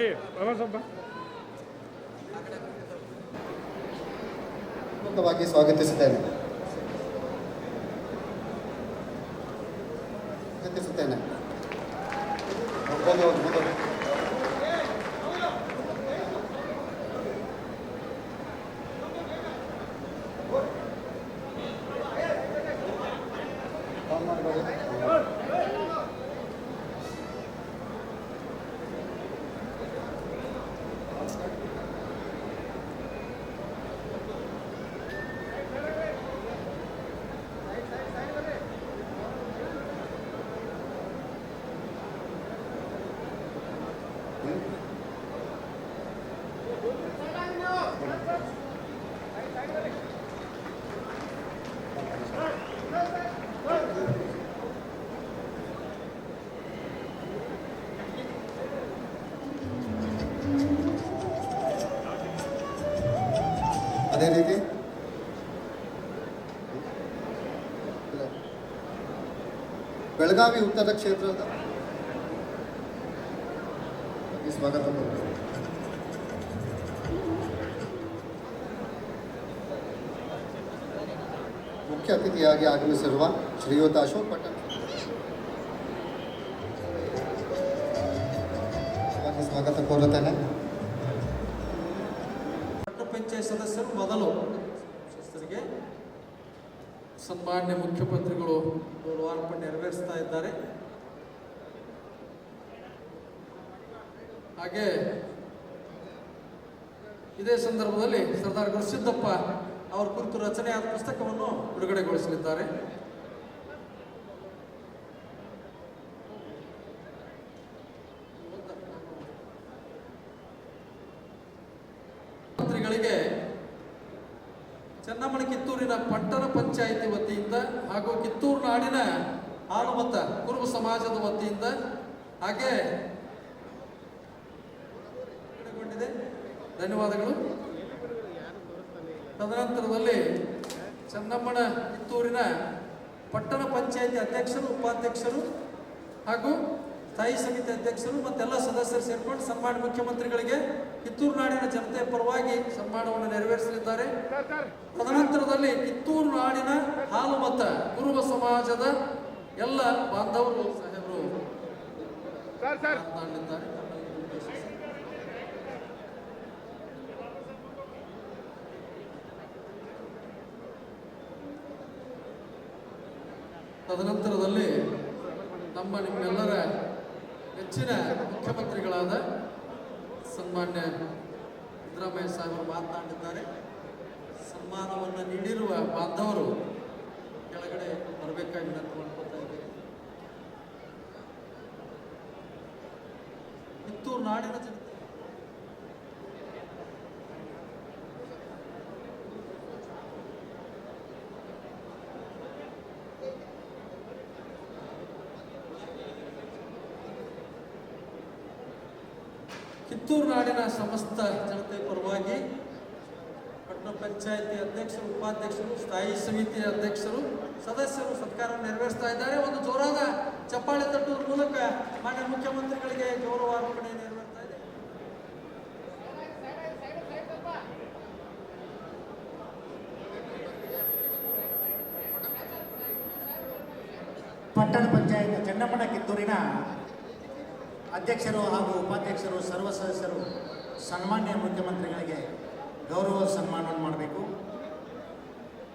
ಏಯ್ ಬರ ಸ್ವಲ್ಪ ಪೂರ್ಣವಾಗಿ ಸ್ವಾಗತಿಸುತ್ತೇನೆ ಸ್ವಾಗತಿಸುತ್ತೇನೆ ಒಬ್ಬನೇ ಒಂದು ಮೊದಲು. ಆನ್ ಮಾಡ್ಬೋದು. ಅದೇ ರೀತಿ ಬೆಳಗಾವಿ ಉತ್ತರ ಕ್ಷೇತ್ರದ ಈ ಸ್ವಾಗತ ಕೋರುತ್ತೇನೆ. ಮುಖ್ಯ ಅತಿಥಿಯಾಗಿ ಆಗಮಿಸಿರುವ ಶ್ರೀಯುತ ಅಶೋಕ್ ಪಟ್ಟಣ್ ಅವರಿಗೆ ಸ್ವಾಗತ ಕೋರುತ್ತೇನೆ ಪಂಚಾಯತ್ ಸದಸ್ಯರು ಮೊದಲು ಸದಸ್ಯರಿಗೆ ಸನ್ಮಾನ್ಯ ಮುಖ್ಯಮಂತ್ರಿಗಳು ಗೌರವಾರ್ಪಣೆ ನೆರವೇರಿಸ್ತಾ ಇದ್ದಾರೆ. ಹಾಗೆ ಇದೇ ಸಂದರ್ಭದಲ್ಲಿ ಸರ್ದಾರ್ ಗುರುಸಿದ್ದಪ್ಪ ಅವರ ಕುರಿತು ರಚನೆಯಾದ ಪುಸ್ತಕವನ್ನು ಬಿಡುಗಡೆಗೊಳಿಸಲಿದ್ದಾರೆ. ಚೆನ್ನಮ್ಮನ ಕಿತ್ತೂರಿನ ಪಟ್ಟಣ ಪಂಚಾಯಿತಿ ವತಿಯಿಂದ ಹಾಗೂ ಕಿತ್ತೂರು ನಾಡಿನ ಆಳುಮತ ಕುರುಬ ಸಮಾಜದ ವತಿಯಿಂದ ಹಾಗೆ ಧನ್ಯವಾದಗಳು. ತದನಂತರದಲ್ಲಿ ಚೆನ್ನಮ್ಮನ ಕಿತ್ತೂರಿನ ಪಟ್ಟಣ ಪಂಚಾಯಿತಿ ಅಧ್ಯಕ್ಷರು, ಉಪಾಧ್ಯಕ್ಷರು ಹಾಗೂ ಸ್ಥಾಯಿ ಸಮಿತಿ ಅಧ್ಯಕ್ಷರು ಮತ್ತೆಲ್ಲ ಸದಸ್ಯರು ಸೇರ್ಕೊಂಡು ಸನ್ಮಾನ್ಯ ಮುಖ್ಯಮಂತ್ರಿಗಳಿಗೆ ಕಿತ್ತೂರು ನಾಡಿನ ಜನತೆ ಪರವಾಗಿ ಸನ್ಮಾನವನ್ನು ನೆರವೇರಿಸಲಿದ್ದಾರೆ. ತದನಂತರದಲ್ಲಿ ಕಿತ್ತೂರು ನಾಡಿನ ಹಾಲು ಮತ ಕುರುಬ ಸಮಾಜದ ಎಲ್ಲ ಬಾಂಧವರು ಸಾಹೇಬರು ತದನಂತರದಲ್ಲಿ ನಮ್ಮ ನಿಮ್ಮೆಲ್ಲರ ನೆಚ್ಚಿನ ಮುಖ್ಯಮಂತ್ರಿಗಳಾದ ಸನ್ಮಾನ್ಯ ಸಿದ್ದರಾಮಯ್ಯ ಸಾಹೇಬರು ಮಾತನಾಡಿದ್ದಾರೆ. ಸನ್ಮಾನವನ್ನು ನೀಡಿರುವ ಬಾಂಧವರು ಕೆಳಗಡೆ ಬರಬೇಕಾಗಿ ವಿನಂತಿ ಮಾಡ್ಕೊತಾ ಇದ್ದೇನೆ. ಕಿತ್ತೂರು ನಾಡಿನ ಜನತೆ ಕಿತ್ತೂರು ನಾಡಿನ ಸಮಸ್ತ ಜನತೆ ಪರವಾಗಿ ಪಟ್ಟಣ ಪಂಚಾಯತಿ ಅಧ್ಯಕ್ಷರು, ಉಪಾಧ್ಯಕ್ಷರು, ಸ್ಥಾಯಿ ಸಮಿತಿ ಅಧ್ಯಕ್ಷರು, ಸದಸ್ಯರು ಸತ್ಕಾರ ನೆರವೇರಿಸ್ತಾ ಇದ್ದಾರೆ. ಒಂದು ಜೋರಾದ ಚಪ್ಪಾಳೆ ತಟ್ಟುವ ಮೂಲಕ ಮಾನ್ಯ ಮುಖ್ಯಮಂತ್ರಿಗಳಿಗೆ ಗೌರವಾರ್ಪಣೆ ನೆರವೇರ್ತಾ ಪಟ್ಟಣ ಪಂಚಾಯತ್ ಚೆನ್ನಮ್ಮನ ಕಿತ್ತೂರಿನ ಅಧ್ಯಕ್ಷರು ಹಾಗೂ ಉಪಾಧ್ಯಕ್ಷರು ಸರ್ವ ಸದಸ್ಯರು ಸನ್ಮಾನ್ಯ ಮುಖ್ಯಮಂತ್ರಿಗಳಿಗೆ ಗೌರವ ಸನ್ಮಾನವನ್ನು ಮಾಡಬೇಕು.